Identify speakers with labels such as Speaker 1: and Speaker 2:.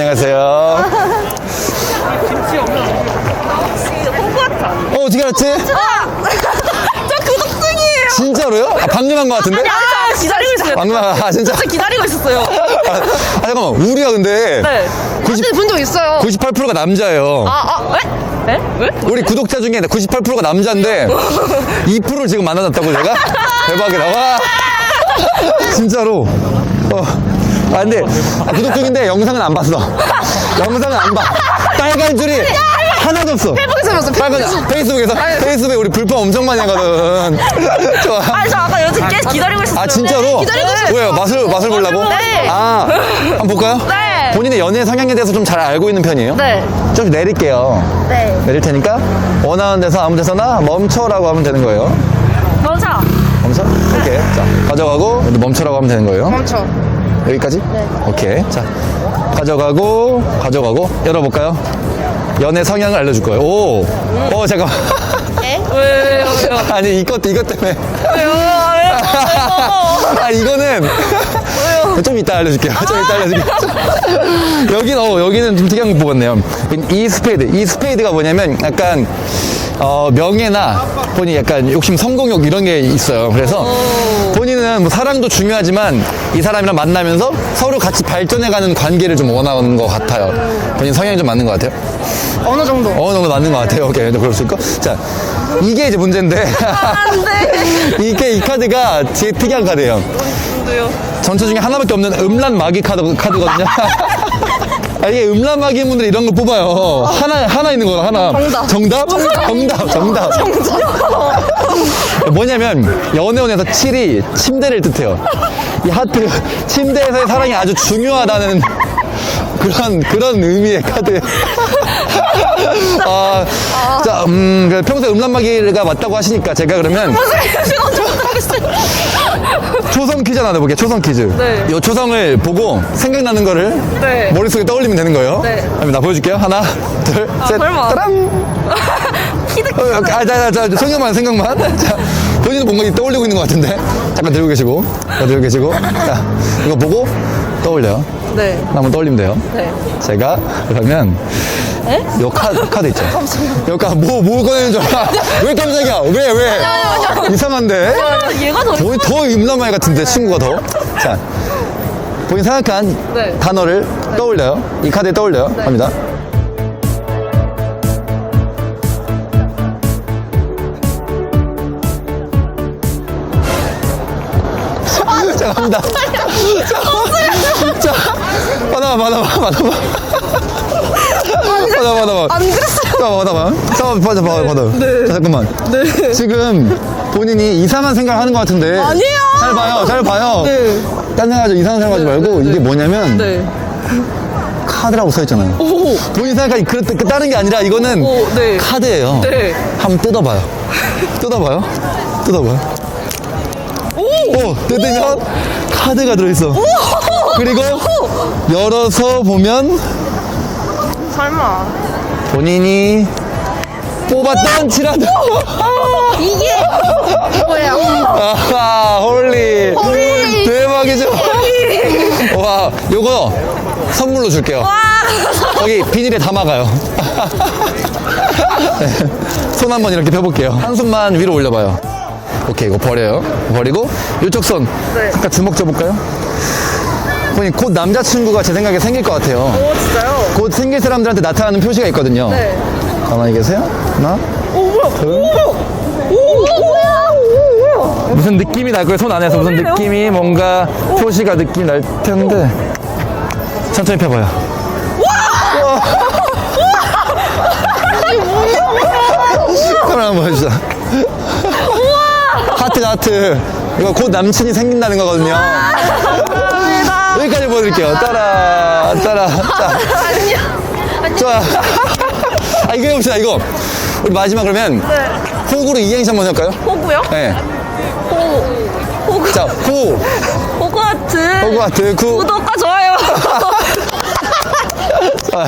Speaker 1: 안녕하세요. 어, 어떻게 알았지?
Speaker 2: 저 구독중이에요.
Speaker 1: 진짜로요? 아, 방금 한것 같은데?
Speaker 2: 아, 기다리고 있어요.
Speaker 1: 방금 한, 아, 진짜?
Speaker 2: 진짜 기다리고 있었어요.
Speaker 1: 아, 잠깐만. 우리가 근데
Speaker 2: 네.
Speaker 1: 90,
Speaker 2: 본적 있어요.
Speaker 1: 98%가 남자예요.
Speaker 2: 아, 아, 왜? 에? 왜?
Speaker 1: 우리 구독자 중에 98%가 남자인데 2%를 지금 만나놨다고 제가? 대박이다. 와. 진짜로. 어. 아, 근데 아, 구독 중인데 영상은 안 봤어. 영상은 안 봐. 빨간 줄이 하나도 없어.
Speaker 2: 페이북에서 봤어,
Speaker 1: 빨간 페이스북에서 페이스북에 우리 불법 엄청 많이 하거든. 좋아.
Speaker 2: 아니, 저 아까 여태 깨 기다리고 있었어요.
Speaker 1: 아 진짜로?
Speaker 2: 기다리고 있었어요.
Speaker 1: 왜요? 맛을 맛을 보려고?
Speaker 2: 네.
Speaker 1: 아 한번 볼까요?
Speaker 2: 네.
Speaker 1: 본인의 연애 성향에 대해서 좀 잘 알고 있는 편이에요?
Speaker 2: 네.
Speaker 1: 좀 내릴게요.
Speaker 2: 네.
Speaker 1: 내릴 테니까 원하는 데서 아무 데서나 멈춰라고 하면 되는 거예요.
Speaker 2: 멈춰.
Speaker 1: 멈춰? 오케이. 자 가져가고 여기 멈춰라고 하면 되는 거예요.
Speaker 2: 멈춰.
Speaker 1: 여기까지? 네. 오케이. 자 가져가고 가져가고 열어볼까요? 연애 성향을 알려줄 거예요. 오. 어 잠깐.
Speaker 2: 에? 왜요, 왜요, 왜요?
Speaker 1: 아니 이것 이것 때문에.
Speaker 2: 왜요?
Speaker 1: 아 이거는 좀 이따 알려줄게요. 좀 이따 알려줄게요. 여기는 어 여기는 좀 특이한 거 뽑았네요. 이 스페이드, 이 스페이드가 뭐냐면 약간 어, 명예나 본인 약간 욕심, 성공욕 이런 게 있어요. 그래서 본인은 뭐 사랑도 중요하지만 이 사람이랑 만나면서 서로 같이 발전해가는 관계를 좀 원하는 것 같아요. 본인 성향이 좀 맞는 것 같아요.
Speaker 2: 어느 정도?
Speaker 1: 어느 정도 맞는 것 같아요. 오케이, 그럴 수 있고. 자, 이게 이제 문제인데.
Speaker 2: 안 돼.
Speaker 1: 이게 이 카드가 되게 특이한 카드예요. 전체 중에 하나밖에 없는 음란 마귀 카드, 카드거든요. 아, 이게 음란 마귀인 분들이 이런 걸 뽑아요. 하나, 하나 있는 거라, 하나.
Speaker 2: 정답.
Speaker 1: 정답? 정답, 정답. 뭐냐면, 연애원에서 7이 침대를 뜻해요. 이 하트, 침대에서의 사랑이 아주 중요하다는 그런, 그런 의미의 카드. 아, 자, 음, 그 평소에 음란 마귀가 맞다고 하시니까 제가 그러면
Speaker 2: 지금 좀 못하겠어요.
Speaker 1: 초성 퀴즈 하나 내볼게요. 초성 퀴즈.
Speaker 2: 네.
Speaker 1: 이 초성을 보고 생각나는 거를
Speaker 2: 네.
Speaker 1: 머릿속에 떠올리면 되는 거예요.
Speaker 2: 네.
Speaker 1: 그럼 나 보여줄게요. 하나, 둘, 셋.
Speaker 2: 설마.
Speaker 1: 따란!
Speaker 2: 키드
Speaker 1: 어, 아, 자, 자, 자, 생각만, 생각만. 자, 본인은 뭔가 떠올리고 있는 것 같은데. 잠깐 들고 계시고. 자, 들고 계시고. 자, 이거 보고 떠올려요.
Speaker 2: 네.
Speaker 1: 한번 떠올리면 돼요.
Speaker 2: 네.
Speaker 1: 제가 그러면
Speaker 2: 에?
Speaker 1: 요 카드, 카드 있죠? 요 카드, 뭐, 뭐 꺼내는 줄 알아? 왜 깜짝이야? 왜, 왜? 이상한데?
Speaker 2: 아, 얘가 더.
Speaker 1: 거의 더 임남아이 같은데 친구가 더. 자, 본인 생각한
Speaker 2: 네.
Speaker 1: 단어를 떠올려요. 이 카드에 떠올려요. 갑니다. 자, 갑니다. 자, 하나만, 하나만, 하나만. 하나만, 하나만.
Speaker 2: 안 그랬어요.
Speaker 1: 잠깐만, 잠깐만. 잠깐만, 받아, 받아, 받아. 자, 잠깐만.
Speaker 2: 네.
Speaker 1: 지금 본인이 이상한 생각을 하는 것 같은데.
Speaker 2: 아니에요.
Speaker 1: 잘 봐요, 잘 봐요.
Speaker 2: 네.
Speaker 1: 딴 생각하지, 이상한 생각하지 말고, 이게 뭐냐면,
Speaker 2: 네.
Speaker 1: 카드라고 써 있잖아요.
Speaker 2: 오.
Speaker 1: 본인 생각하기 그, 그 다른 게 아니라, 이거는
Speaker 2: 오, 네.
Speaker 1: 카드예요.
Speaker 2: 네.
Speaker 1: 한번 뜯어봐요. 뜯어봐요. 뜯어봐요. 오! 뜯으면 카드가 들어있어. 그리고 열어서 보면
Speaker 2: 설마.
Speaker 1: 본인이 뽑았던 칠하드.
Speaker 2: 이게 뭐야?
Speaker 1: 아하, 홀리.
Speaker 2: 홀리.
Speaker 1: 대박이죠? 와, 요거 선물로 줄게요.
Speaker 2: 와.
Speaker 1: 거기 비닐에 담아가요. 네, 손 한번 이렇게 펴볼게요. 한 손만 위로 올려봐요. 오케이, 이거 버려요. 버리고, 이쪽 손.
Speaker 2: 네.
Speaker 1: 잠깐 주먹 줘볼까요? 본인 곧 남자친구가 제 생각에 생길 것 같아요.
Speaker 2: 오, 진짜요?
Speaker 1: 곧 생길 사람들한테 나타나는 표시가 있거든요.
Speaker 2: 네.
Speaker 1: 가만히 계세요. 하나,
Speaker 2: 오, 뭐야?
Speaker 1: 둘.
Speaker 2: 오, 뭐야? 오, 뭐야?
Speaker 1: 무슨 느낌이 날 거예요. 손 안에서 무슨
Speaker 2: 그래요?
Speaker 1: 느낌이 뭔가 표시가 느낌이 날 텐데. 천천히 펴봐요. 와! 카메라 한번 해주자. 하트, 하트. 이거 곧 남친이 생긴다는 거거든요. 보여드릴게요. 따라, 따라. 자,
Speaker 2: 안녕. 안녕.
Speaker 1: 좋아. 아, 이거 해봅시다, 이거. 우리 마지막 그러면
Speaker 2: 네.
Speaker 1: 호구로 이행시 한번 할까요?
Speaker 2: 호구요?
Speaker 1: 네.
Speaker 2: 호. 호구.
Speaker 1: 자, 호.
Speaker 2: 호구 하트.
Speaker 1: 호구 하트, 구.
Speaker 2: 구독과 좋아요.
Speaker 1: 자.